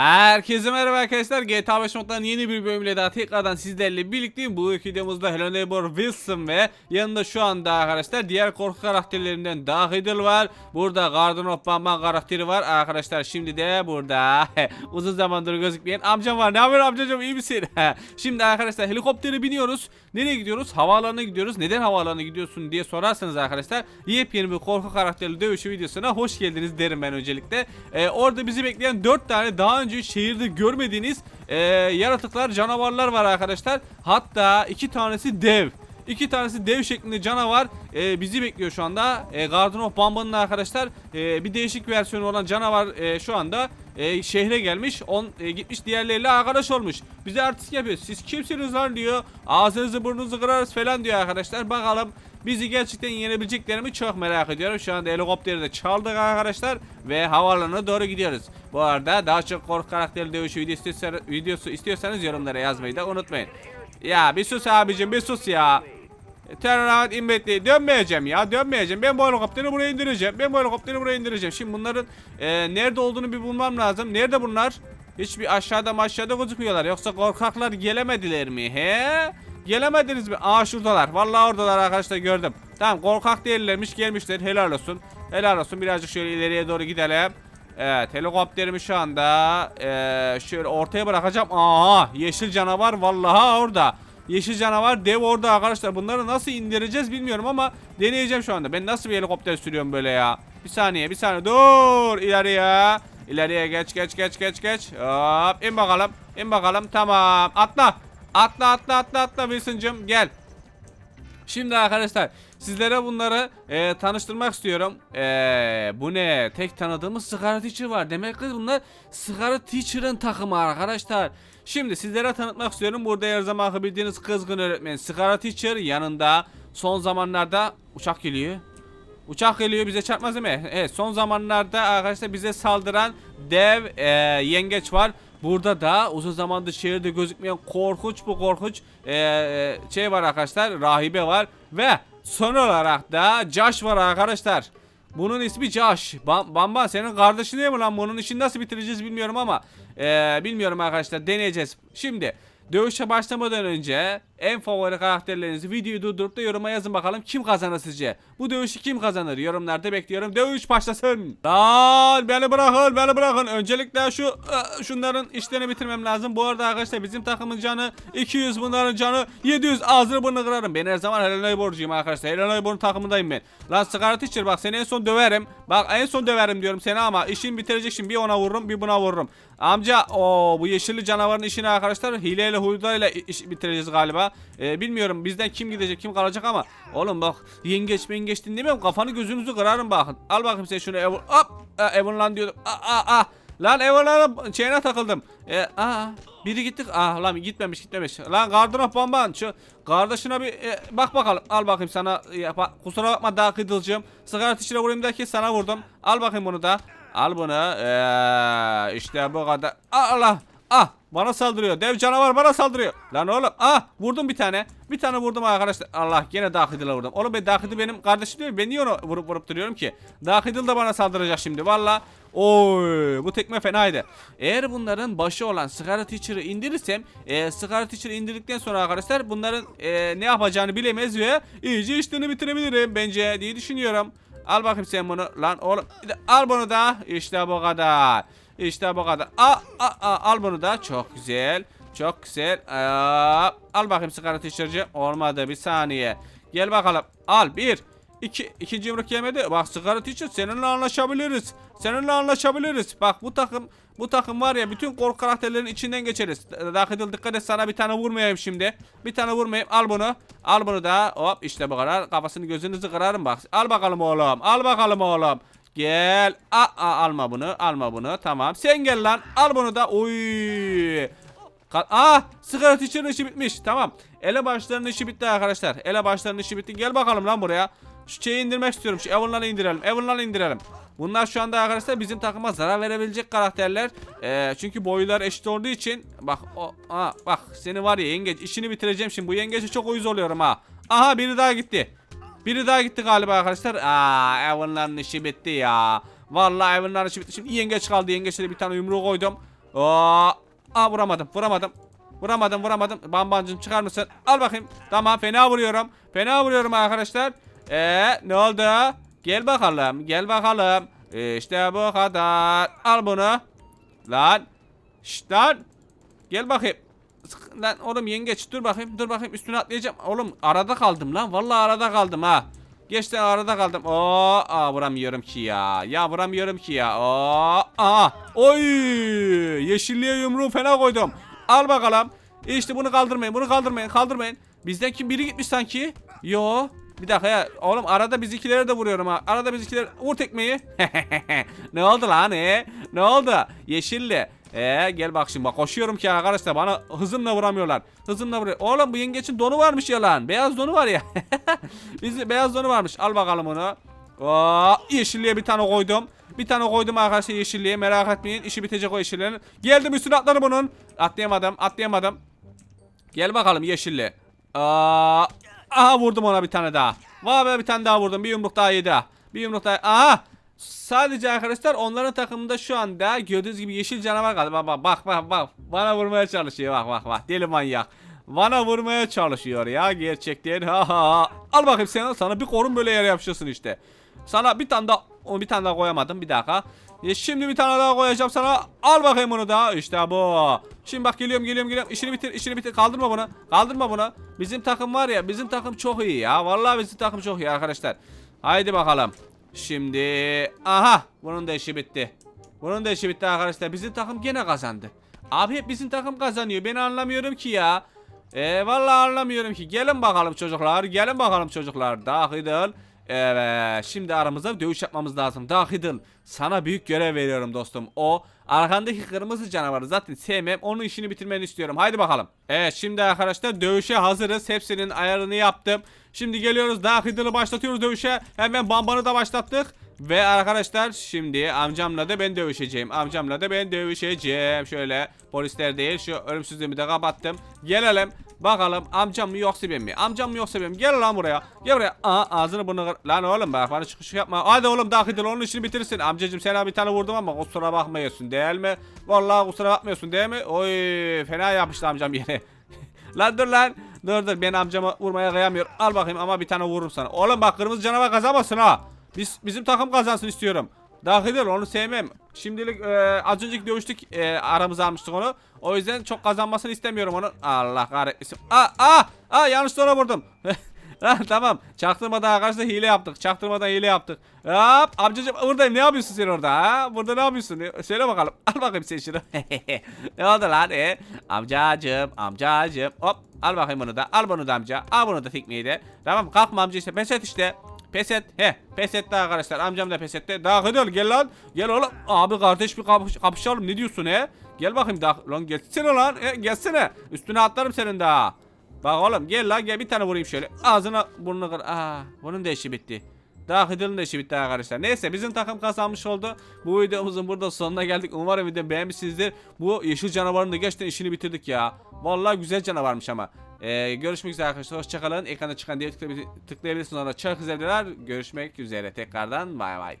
Herkese merhaba arkadaşlar. GTA 5 moddan yeni bir bölümle daha tekrardan sizlerle birlikteyim. Bu videomuzda Hello Neighbor Wilson ve yanında şu anda arkadaşlar diğer korku karakterlerinden Dahidil var. Burada Garden of Bamban karakteri var. Arkadaşlar şimdi de burada uzun zamandır gözükmeyen amcam var. Ne haber amcacığım iyi misin? şimdi arkadaşlar helikoptere biniyoruz. Nereye gidiyoruz? Havaalanına gidiyoruz. Neden havaalanına gidiyorsun diye sorarsanız arkadaşlar yepyeni bir korku karakterli dövüşü videosuna hoş geldiniz derim ben öncelikle. Ee, orada bizi bekleyen 4 tane daha önce şehirde görmediğiniz e, yaratıklar, canavarlar var arkadaşlar. Hatta iki tanesi dev. İki tanesi dev şeklinde canavar e, bizi bekliyor şu anda. E, Garden of Bamba'nın arkadaşlar e, bir değişik versiyonu olan canavar e, şu anda e, şehre gelmiş. On e, gitmiş diğerleriyle arkadaş olmuş. Bize artistik yapıyor. Siz kimsiniz lan diyor. Ağzınızı burnunuzu kırarız falan diyor arkadaşlar. Bakalım bizi gerçekten yenebileceklerimi çok merak ediyorum. Şu anda helikopteri de çaldık arkadaşlar ve havaalanına doğru gidiyoruz. Bu arada daha çok korku karakterli dövüşü videosu istiyorsanız yorumlara yazmayı da unutmayın. Ya bir sus abicim bir sus ya. Turnaround inmetli dönmeyeceğim ya dönmeyeceğim. Ben bu helikopteri buraya indireceğim. Ben bu helikopteri buraya indireceğim. Şimdi bunların e, nerede olduğunu bir bulmam lazım. Nerede bunlar? Hiçbir aşağıda aşağıda gözükmüyorlar. Yoksa korkaklar gelemediler mi? He? Gelemediniz mi? Aa şuradalar. Vallahi oradalar arkadaşlar gördüm. Tamam korkak değillermiş gelmişler. Helal olsun. Helal olsun. Birazcık şöyle ileriye doğru gidelim. Evet helikopterimi şu anda e, şöyle ortaya bırakacağım. Aa yeşil canavar vallahi orada. Yeşil canavar dev orada arkadaşlar. Bunları nasıl indireceğiz bilmiyorum ama deneyeceğim şu anda. Ben nasıl bir helikopter sürüyorum böyle ya? Bir saniye bir saniye dur ileriye. İleriye geç geç geç geç geç. Hop in bakalım. in bakalım tamam atla. Atla atla atla atla Wilson'cım gel. Şimdi arkadaşlar sizlere bunları e, tanıştırmak istiyorum. E, bu ne? Tek tanıdığımız Sigara Teacher var. Demek ki bunlar Sigara Teacher'ın takımı arkadaşlar. Şimdi sizlere tanıtmak istiyorum. Burada her zaman bildiğiniz kızgın öğretmen Sigara Teacher yanında son zamanlarda uçak geliyor. Uçak geliyor bize çarpmaz değil mi? Evet son zamanlarda arkadaşlar bize saldıran dev e, yengeç var. Burada da uzun zamandır şehirde gözükmeyen korkunç bu korkunç e, e, şey var arkadaşlar. Rahibe var ve son olarak da Josh var arkadaşlar. Bunun ismi Josh. Bam Bamba senin kardeşin değil mi lan? Bunun işini nasıl bitireceğiz bilmiyorum ama e, bilmiyorum arkadaşlar deneyeceğiz. Şimdi Dövüşe başlamadan önce en favori karakterlerinizi videoyu durdurup da yoruma yazın bakalım kim kazanır sizce? Bu dövüşü kim kazanır? Yorumlarda bekliyorum. Dövüş başlasın. Lan beni bırakın beni bırakın. Öncelikle şu ıı, şunların işlerini bitirmem lazım. Bu arada arkadaşlar bizim takımın canı 200 bunların canı 700 ağzını burnunu kırarım. Ben her zaman Helena borcuyum arkadaşlar. Helena Bor'un takımındayım ben. Lan sigara teacher bak seni en son döverim. Bak en son döverim diyorum seni ama işin bitirecek şimdi bir ona vururum bir buna vururum. Amca o bu yeşilli canavarın işini arkadaşlar hileyle huydayla iş bitireceğiz galiba. Ee, bilmiyorum bizden kim gidecek kim kalacak ama oğlum bak yengeç mengeç dinlemiyorum kafanı gözünüzü kırarım bakın. Al bakayım sen şunu Evan. Hop. Evan lan diyordum. Aa, aa, aa. Lan Evan'ın şeyine takıldım. Ee, aa, biri gittik. Ah lan gitmemiş gitmemiş. Lan Gardırop Bamban şu kardeşine bir e, bak bakalım. Al bakayım sana. Ya, bak, kusura bakma daha kıdılcım. Sigara tişine vurayım derken sana vurdum. Al bakayım bunu da. Al bunu. Ee, işte bu kadar. Allah. Ah bana saldırıyor. Dev canavar bana saldırıyor. Lan oğlum. Ah vurdum bir tane. Bir tane vurdum arkadaşlar. Allah gene Dakidil'e vurdum. Oğlum ben Dakidil benim kardeşim değil mi? Ben niye onu vurup vurup duruyorum ki? Dakidil de bana saldıracak şimdi. Valla. Oy bu tekme fenaydı. Eğer bunların başı olan Sigara Teacher'ı indirirsem e, Sigara Teacher'ı indirdikten sonra arkadaşlar bunların e, ne yapacağını bilemez ve iyice işlerini bitirebilirim bence diye düşünüyorum. Al bakayım sen bunu. Lan oğlum al bunu da. İşte bu kadar. İşte bu kadar. Aa, aa, aa, al bunu da. Çok güzel. Çok güzel. Aa, al bakayım sigara teacher'cı. Olmadı bir saniye. Gel bakalım. Al bir. İki, ikinci yumruk yemedi. Bak sigara teacher seninle anlaşabiliriz. Seninle anlaşabiliriz. Bak bu takım bu takım var ya bütün korku karakterlerin içinden geçeriz. Dakidil dikkat et sana bir tane vurmayayım şimdi. Bir tane vurmayayım. Al bunu. Al bunu da. Hop işte bu kadar. Kafasını gözünüzü kırarım bak. Al bakalım oğlum. Al bakalım oğlum. Gel. Aa, aa, alma bunu. Alma bunu. Tamam. Sen gel lan. Al bunu da. Oy. Ka- Aa, sigara teacher'ın işi bitmiş. Tamam. Ele başlarının işi bitti arkadaşlar. Ele başlarının işi bitti. Gel bakalım lan buraya. Şeyi indirmek istiyorum. Şu Evan'ları indirelim. Evan'ları indirelim. Bunlar şu anda arkadaşlar bizim takıma zarar verebilecek karakterler. Ee, çünkü boylar eşit olduğu için bak o aa, bak seni var ya yengeç işini bitireceğim şimdi. Bu yengece çok uyuz oluyorum ha. Aha biri daha gitti. Biri daha gitti galiba arkadaşlar. Aa Evan'ların işi bitti ya. Vallahi Evan'ların işi bitti. Şimdi yengeç kaldı. Yengeçlere bir tane yumruğu koydum. Aa vuramadım vuramadım. Vuramadım vuramadım. Bambancım çıkar mısın? Al bakayım. Tamam fena vuruyorum. Fena vuruyorum arkadaşlar. Eee ne oldu? Gel bakalım. Gel bakalım. İşte bu kadar. Al bunu. Lan. Şşt lan. Gel bakayım. Lan oğlum yengeç dur bakayım dur bakayım üstüne atlayacağım. Oğlum arada kaldım lan. Vallahi arada kaldım ha. Geçten arada kaldım. Oo, aa vuramıyorum ki ya. Ya vuramıyorum ki ya. Oo, aa. Oy! Yeşilliğe yumruğu fena koydum. Al bakalım. İşte bunu kaldırmayın. Bunu kaldırmayın. Kaldırmayın. Bizden kim biri gitmiş sanki? Yo. Bir dakika ya. Oğlum arada bizimkileri de vuruyorum ha. Arada bizimkileri vur tekmeyi. ne oldu lan e? Ne oldu? Yeşilli. Ee gel bak şimdi bak koşuyorum ki arkadaşlar bana hızımla vuramıyorlar. Hızımla vuruyor. Oğlum bu yengeçin donu varmış ya lan. Beyaz donu var ya. Bizim beyaz donu varmış. Al bakalım onu. Oo, yeşilliğe bir tane koydum. Bir tane koydum arkadaşlar yeşilliğe merak etmeyin. İşi bitecek o yeşillerin. Geldim üstüne atladım bunun. Atlayamadım atlayamadım. Gel bakalım yeşilli. Aa, aha vurdum ona bir tane daha. Vay be bir tane daha vurdum. Bir yumruk daha yedi. Bir yumruk daha. Aha. Sadece arkadaşlar onların takımında şu anda gördüğünüz gibi yeşil canavar kaldı. Bak bak bak bak bak. Bana vurmaya çalışıyor. Bak bak bak. Deli manyak. Bana vurmaya çalışıyor ya gerçekten. Ha ha. Al bakayım sen sana bir korun böyle yere yapışıyorsun işte. Sana bir tane daha bir tane daha koyamadım bir dakika. E, şimdi bir tane daha koyacağım sana. Al bakayım onu da. İşte bu. Şimdi bak geliyorum geliyorum geliyorum. İşini bitir işini bitir. Kaldırma bunu. Kaldırma bunu. Bizim takım var ya bizim takım çok iyi ya. Vallahi bizim takım çok iyi arkadaşlar. Haydi bakalım. Şimdi aha bunun da işi bitti. Bunun da işi bitti arkadaşlar. Bizim takım gene kazandı. Abi hep bizim takım kazanıyor. Ben anlamıyorum ki ya. E, vallahi anlamıyorum ki. Gelin bakalım çocuklar. Gelin bakalım çocuklar. Dahidil. Evet. Şimdi aramızda dövüş yapmamız lazım. Dahidil. Sana büyük görev veriyorum dostum. O arkandaki kırmızı canavarı zaten sevmem. Onun işini bitirmeni istiyorum. Haydi bakalım. Evet şimdi arkadaşlar dövüşe hazırız. Hepsinin ayarını yaptım. Şimdi geliyoruz. Dahidil'i başlatıyoruz dövüşe. Hemen bambanı da başlattık. Ve arkadaşlar şimdi amcamla da ben dövüşeceğim. Amcamla da ben dövüşeceğim. Şöyle polisler değil şu ölümsüzlüğümü de kapattım. Gelelim. Bakalım amcam mı yoksa ben mi? Amcam mı yoksa ben mi? Gel lan buraya. Gel buraya. Aa ağzını bunu. Lan oğlum bak bana çıkış yapma. Hadi oğlum dakidil onun işini bitirsin. Amcacım sana bir tane vurdum ama kusura bakmıyorsun değil mi? Vallahi kusura bakmıyorsun değil mi? Oy fena yapmıştı amcam yine. Lan dur lan. Dur dur ben amcama vurmaya kıyamıyor. Al bakayım ama bir tane vururum sana. Oğlum bak kırmızı canavar kazanmasın ha. Biz, bizim takım kazansın istiyorum. Dahil onu sevmem. Şimdilik e, az önceki dövüştük e, aramıza almıştık onu. O yüzden çok kazanmasını istemiyorum onun. Allah kahretmesin. Aa aa aa yanlış ona vurdum. Tamam. Çaktırmadan arkadaşlar hile yaptık. Çaktırmadan hile yaptık. Hop amcacım buradayım. Ne yapıyorsun sen orada ha? Burada ne yapıyorsun? Söyle bakalım. Al bakayım sen şunu. ne oldu lan? E? Amcacım, amcacım. Hop al bakayım bunu da. Al bunu da amca. Al bunu da tekmeyi de. Tamam kalkma amca işte. Pes işte. Pes et. He pes etti arkadaşlar. Amcam da pes etti. Daha hadi gel lan. Gel oğlum. Abi kardeş bir kapış kapışalım. Ne diyorsun he? Gel bakayım daha. Lan gelsene lan. E, gelsene. Üstüne atlarım senin daha. Bak oğlum gel lan gel bir tane vurayım şöyle. Ağzına burnunu kır. Aa bunun da işi bitti. Daha Hıdır'ın da işi bitti arkadaşlar. Neyse bizim takım kazanmış oldu. Bu videomuzun burada sonuna geldik. Umarım video beğenmişsinizdir. Bu yeşil canavarın da gerçekten işini bitirdik ya. Vallahi güzel canavarmış ama. Ee, görüşmek üzere arkadaşlar. Hoşçakalın. Ekranda çıkan diye tıklayabilirsiniz. Sonra çok güzel. Görüşmek üzere tekrardan. Bay bay.